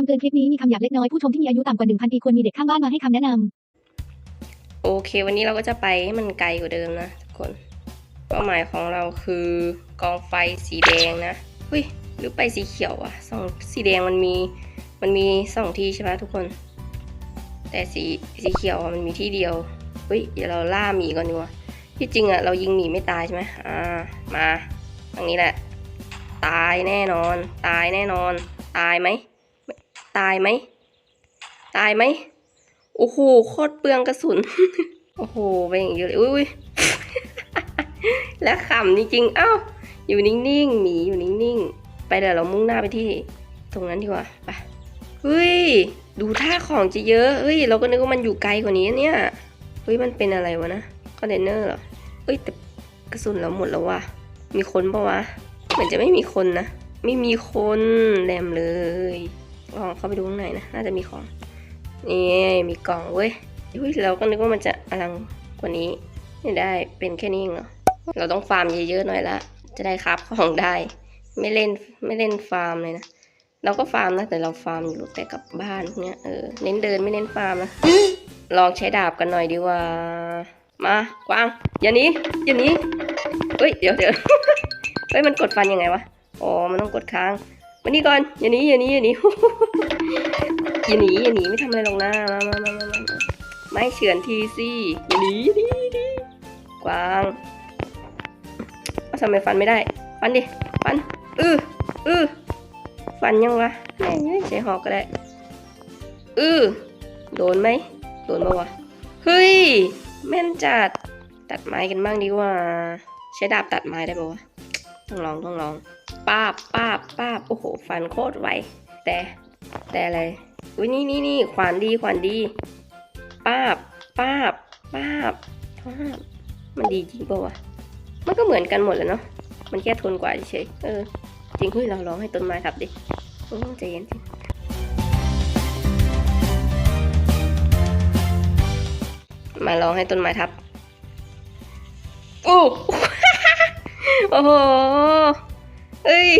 คำเตือนคลิปนี้มีคำหยาบเล็กน้อยผู้ชมที่มีอายุต่ำกว่า 1,000 ปีควรมีเด็กข้างบ้านมาให้คำแนะนำโอเค วันนี้เราก็จะไปให้มันไกลกว่าเดิมนะทุกคน เป้าหมายของเราคือกองไฟสีแดงนะเฮ้ยหรือไปสีเขียวอะสองสีแดงมันมีมันมีสองที่ใช่ไหมทุกคน แต่สีสีเขียวมันมีที่เดียวเฮ้ยเดี๋ยวเราล่าหมีก่อนดีกว่าที่จริงอะเรายิงหมีไม่ตายใช่ไหมอ่ามาทางนี้แหละ ตายแน่นอน ตายแน่นอน ตายไหม ตายไหม ตายไหม โอ้โห โคตรเปลืองกระสุน โอ้โหไปอย่างเยอะเลยอุ้ยแล้วขำจริงๆ เอ้า อยู่นิ่งๆ หมีอยู่นิ่งๆ ไปเดี๋ยวเรามุ่งหน้าไปที่ ตรงนั้นดีกว่า ไปเฮ้ย ดูท่าของจะเยอะเฮ้ย เราก็นึกว่ามันอยู่ไกลกว่านี้เนี่ย เฮ้ย มันเป็นอะไรวะนะ คอนเทนเนอร์เหรอ เฮ้ย แต่กระสุนเราหมดแล้วว่ะ มีคนปะวะ เหมือนจะไม่มีคนนะ ไม่มีคนแหลมเลย ลองเข้าไปดูข้างในนะ น่าจะมีของ นี่มีกล่องเว้ยอุ้ยเราก็นึกว่ามันจะอลังกว่านี้ไม่ได้เป็นแค่นี้เองเหรอ เราต้องฟาร์มเยอะๆหน่อยละ จะได้ครับของได้ ไม่เล่นไม่เล่นฟาร์มเลยนะ เราก็ฟาร์มนะ แต่เราฟาร์มอยู่แต่กับบ้านพวกเนี้ยเออ เน้นเดินไม่เน้นฟาร์มนะ ลองใช้ดาบกันหน่อยดีกว่า มากวาง อย่านี้อย่านี้เฮ้ย เดี๋ยวเดี๋ยวเฮ้ย มันกดฟันยังไงวะ อ๋อ มันต้องกดค้าง มานี่ก่อนอย่านี้อย่านี้อย่านี้อย่านี้อย่านี้ไม่ทำอะไรหรอกนะมามามามามามาไม่เฉือนทีสิอย่านี้ดิดิกวางเอาทำไมฟันไม่ได้ ฟันดิ ฟัน อืออือฟันยังวะแม่งเอ้ยใช้หอกก็ได้ อือโดนไหม โดนมาวะ เฮ้ย แม่นจัด ตัดไม้กันบ้างดีกว่า ใช้ดาบตัดไม้ได้ปะวะ ต้องลองต้องลองป้าบป้าบป้าบโอ้โห ฟันโคตรไวแต่แต่อะไรอุ้ยนี่นี่นี่ขวานดีขวานดี ป้าบป้าบป้าบป้าบมันดีจริงปะวะมันก็เหมือนกันหมดแหล้วเนาะมันแค่ทนกว่าเฉยเออ จริงเฮ้ยเราลองให้ต้นไม้ทับดิโอ้ใจเย็นสิมาลองให้ต้นไม้ทับ โอ้ โอ้โห เอ้ย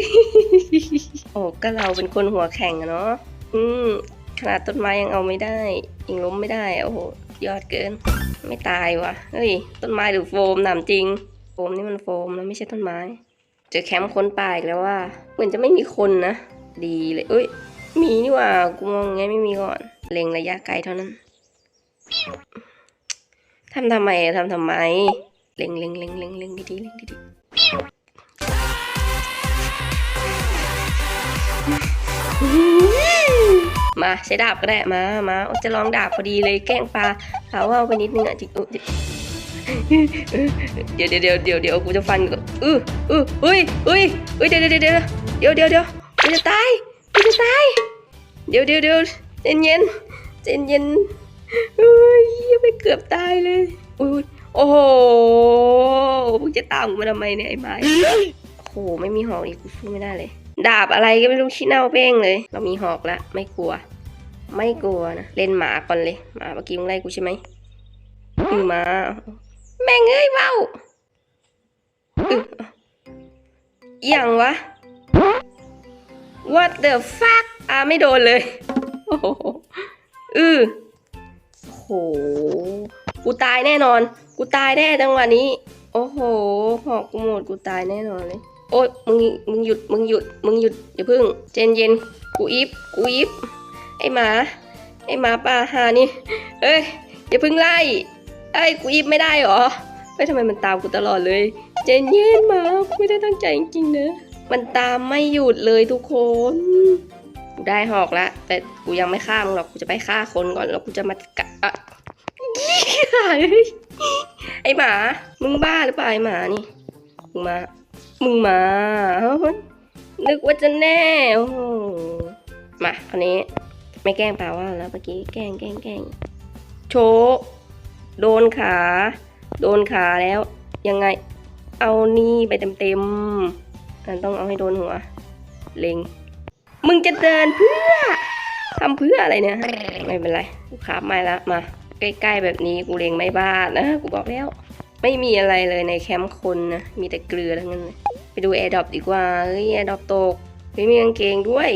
โอ้ก็เราเป็นคนหัวแข็งอะเนาะ อืม ขนาดต้นไม้ยังเอาไม่ได้ยังล้มไม่ได้ โอ้โห ยอดเกิน ไม่ตายวะเฮ้ย ต้นไม้หรือโฟมหนามจริง โฟมนี่มันโฟมแล้วไม่ใช่ต้นไม้ เจอแคมป์คนป่าอีกแล้วว่า เหมือนจะไม่มีคนนะ ดีเลย เอ้ย มีนี่ว่า กูมองไงไม่มีก่อน เล็งระยะไกลเท่านั้น ทำทำไม ทำทำไม เล็งเล็งเล็งเล็งเล็งดีๆเล็งดีๆ มาใช้ดาบก็ได้มามาจะลองดาบพอดีเลยแกล้งปลาเผาเอาไปนิดนึงอะจิอุ๊เดี๋ยวเดี๋ยวเดี๋ยวเดี๋ยวเดี๋ยวกูจะฟันก่อนอืออืออุ้ยอุ้ยอุ้ยเดี๋ยวเดี๋ยวเดี๋ยวเดี๋ยวเดี๋ยวเดี๋ยวกูจะตายกูจะตายเดี๋ยวเดี๋ยวเดี๋ยวเย็นเย็นเย็นเย็นอุ้ยยังไม่เกือบตายเลยอุ้ย โอ้โหมึงจะตามกูมาทำไมเนี่ยไอ้ไม้โอ้โหไม่มีหอกอีกกูสู้ไม่ได้เลย ดาบอะไรก็ไม่รู้ชี้เน่าเป้งเลย เรามีหอกแล้วไม่กลัว ไม่กลัวนะเล่นหมาก่อนเลยหมาเมื่อกี้มึงไล่กูใช่ไหมอือหมาแม่งเอ้ยเว้าอย่างวะ what the fuck อ่าไม่โดนเลย โอ้โหอือโห กูตายแน่นอน กูตายแน่จังหวะนี้ โอ้โหหอกกูหมดกูตายแน่นอนเลย โอ๊ยมึงมึงหยุดมึงหยุดมึงหยุดอย่าพึ่ง เจนเย็นกูอีฟกูอีฟไอหมาไอหมาป่าหานี่เอ้ยอย่าพึ่งไล่ไอ้ยกูอีฟไม่ได้หรอเฮ้ยทำไมมันตามกูตลอดเลย เจนเย็นหมากูไม่ได้ตั้งใจจริงๆนะมันตามไม่หยุดเลยทุกคนกูได้หอกละแต่กูยังไม่ฆ่ามึงหรอกกูจะไปฆ่าคนก่อนแล้วกูจะมากะอะไอหมา มึงบ้าหรือเปล่าไอหมานี่ มึงมา มึงมาเฮ้ยนึกว่าจะแน่โอ้โหมาคราวนี้ ไม่แกล้งเปล่าว่าแล้วเมื่อกี้แกล้งแกล้งแกล้งโชโดนขา โดนขาแล้ว ยังไง เอานี่ไปเต็มเต็มต้องเอาให้โดนหัว เล็ง มึงจะเดินเพื่อทำเพื่ออะไรเนี่ย ไม่เป็นไรขาบไม่ละมา ใกล้ๆแบบนี้กูเลงไม่บ้านนะกูบอกแล้ว ไม่มีอะไรเลยในแคมป์คนนะ มีแต่เกลือทั้งนั้นเลยไปดูแอร์ดรอปดีกว่าเฮ้ยแอร์ดรอปตกไม่มีกางเกงด้วย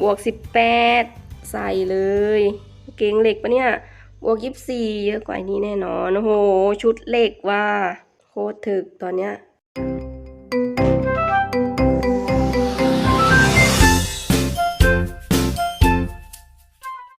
บวก 18 ใส่เลยเกงเหล็กปะเนี่ย บวก 24 เยอะกว่านี้แน่นอน โอ้โห ชุดเหล็กว่า โคตรถึกตอนเนี้ย